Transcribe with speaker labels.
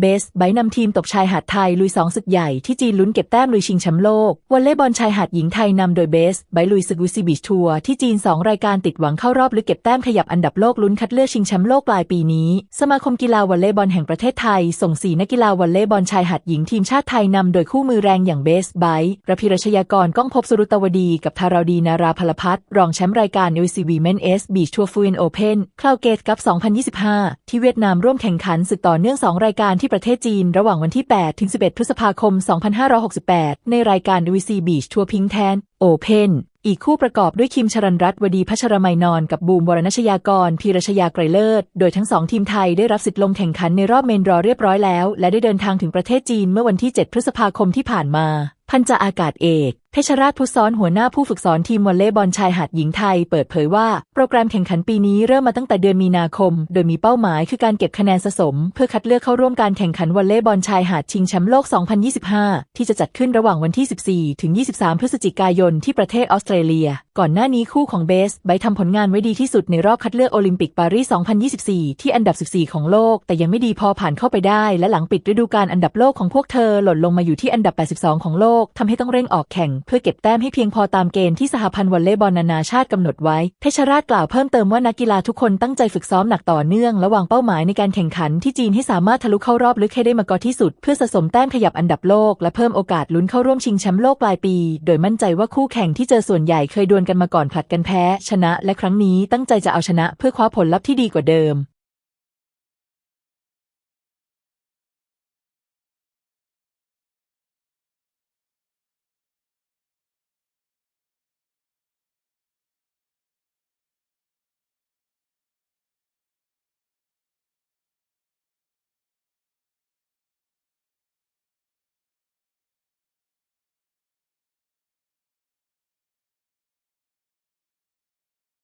Speaker 1: เบสไบท์นำทีมตบชายหาดไทยลุยสองศึกใหญ่ที่จีนลุ้นเก็บแต้มลุยชิงแชมป์โลกวอลเลย์บอลชายหาดหญิงไทยนำโดยเบสไบท์ลุยศึกวิซีบีชทัวร์ที่จีน 2 รายการติดหวังเข้ารอบลึกเก็บแต้มขยับอันดับโลกลุ้นคัดเลือกชิงแชมป์โลกปลายปีนี้ สมาคมกีฬาวอลเลย์บอลแห่งประเทศไทย ส่งสีนักกีฬาวอลเลย์บอลชายหาดหญิงทีมชาติไทยนำโดยคู่มือแรงอย่างเบสไบท์ระพิรชยากรก้องภพสุรุตวดีกับธาราวดีนาราพลพัฒน์รองแชมป์รายการ UC Women's Beach Tour f u n Open คลาวเกตกับ2025 ที่เวียดนามร่วมแข่งขันศึกต่อเนื่อง2รายการที่ประเทศจีนระหว่างวันที่ 8 ถึง 11 พฤษภาคม 2568 ในรายการ UC Beach Tour Pink Tan Open อีกคู่ประกอบด้วยคิมชรันรัตวดีพัชรมัยนอนกับบูมวรณชยากร พีรชยาไกรเลิศ โดยทั้งสองทีมไทยได้รับสิทธิ์ลงแข่งขันในรอบเมนรอเรียบร้อยแล้ว และได้เดินทางถึงประเทศจีนเมื่อวันที่ 7 พฤษภาคมที่ผ่านมา พันจ่าอากาศเอก เพชรราชพุซ้อนหัวหน้าผู้ฝึกสอนทีมวอลเลย์บอลชายหาดหญิงไทย เปิดเผยว่า โปรแกรมแข่งขันปีนี้เริ่มมาตั้งแต่เดือนมีนาคม โดยมีเป้าหมายคือการเก็บคะแนนสะสม เพื่อคัดเลือกเข้าร่วมการแข่งขันวอลเลย์บอลชายหาดชิงแชมป์โลก 2025 ที่จะจัดขึ้นระหว่างวันที่ 14 ถึง 23 พฤศจิกายนที่ประเทศออสเตรเลีย ก่อนหน้านี้คู่ของเบสไบทำผลงานไว้ดีที่สุดในรอบคัดเลือกโอลิมปิกปารีส 2024 ที่อันดับ 14 ของโลก แต่ยังไม่ดีพอผ่านเข้าไปได้ และหลังปิดฤดูกาลอันดับโลกของพวกเธอหล่นลงมาอยู่ที่อันดับ 82 ของโลกทำให้ต้องเร่งออกแข่งเพื่อเก็บแต้มให้เพียงพอตามเกณฑ์ที่สหพันธ์วอลเลย์บอลนานาชาติกำหนดไว้เพชราชกล่าวเพิ่มเติมว่านักกีฬาทุกคนตั้งใจฝึกซ้อมหนักต่อเนื่องและวางเป้าหมายในการแข่งขันที่จีนให้สามารถทะลุเข้ารอบลึกให้ได้มากกที่สุด เพื่อสะสมแต้มขยับอันดับโลก และเพิ่มโอกาสลุ้นเข้าร่วมชิงแชมป์โลกปลายปี โดยมั่นใจว่าคู่แข่งที่เจอส่วนใหญ่เคยดวลกันมาก่อนผลัดกันแพ้ ชนะ และครั้งนี้ตั้งใจจะเอาชนะ เพื่อคว้าผลลัพธ์ที่ดีกว่าเดิม